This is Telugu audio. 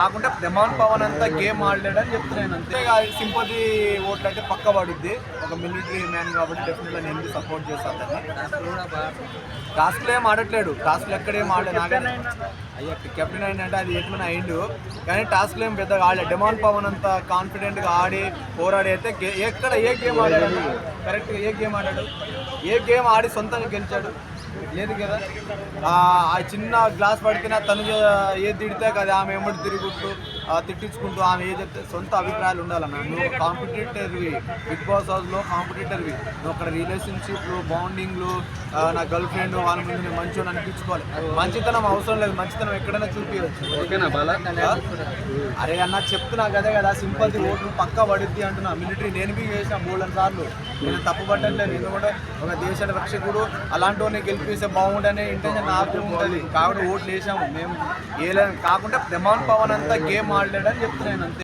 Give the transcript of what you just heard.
కాకుండా ప్రమాణ్ పవన్ అంతా గేమ్ ఆడలేడని చెప్తున్నాను. అంతే సింపతి ఓట్లు అంటే పక్క పడుద్ది. ఒక మిలిటరీ మ్యాన్ కాబట్టి డెఫినెట్గా నేను సపోర్ట్ చేస్తాను టాస్క్లో ఏం ఆడట్లేడు. టాస్క్లు ఎక్కడేం ఆడలేదు. నాకనే అయ్యా కెప్టెన్ అంటే అది ఎట్లా అయిండు. కానీ టాస్క్లు ఏం పెద్దగా ఆడలేదు. డెమాన్ పవన్ అంత కాన్ఫిడెంట్గా ఆడి పోరాడి అయితే ఎక్కడ ఏ గేమ్ ఆడాడు? కరెక్ట్గా ఏ గేమ్ ఆడాడు? ఏ గేమ్ ఆడి సొంతంగా గెలిచాడు? లేదు కదా? ఆ చిన్న గ్లాస్ పడితేనే తను ఏ తిడితే కదా ఆమె ఎమ్మడి తిరుగుతూ తిట్టించుకుంటూ ఆమె ఏ చెప్తే సొంత అభిప్రాయాలు ఉండాలన్న నువ్వు కాంపిటేటర్వి బిగ్ బాస్ హౌస్లో కాంపిటేటర్వి. నువ్వు అక్కడ రిలేషన్షిప్లు బాండింగ్లు నా గర్ల్ ఫ్రెండ్ వాళ్ళ ముందు నేను మంచిగా అనిపించుకోవాలి. మంచితనం అవసరం లేదు. మంచితనం ఎక్కడైనా చూపించవచ్చు ఓకేనా బాలా? అరే అన్న చెప్తున్నా కదే కదా. సింపతి ఓట్లు పక్కా పడుద్ది అంటున్నా. మిలిటరీ నేను బి చేసిన మూడు సార్లు. నేను తప్పు నేను కూడా ఒక దేశ రక్షకుడు అలాంటి వాడిని గెలిపిస్తే బాగుండనే ఇంటెన్షన్ నాకు ఉంటుంది. కాబట్టి ఓట్లు వేసాము. మేము ఏలే కాకుండా ప్రమాణ్ పవన్ అంతా గేమ్ ఆడలేడని చెప్తున్నాను అంతే.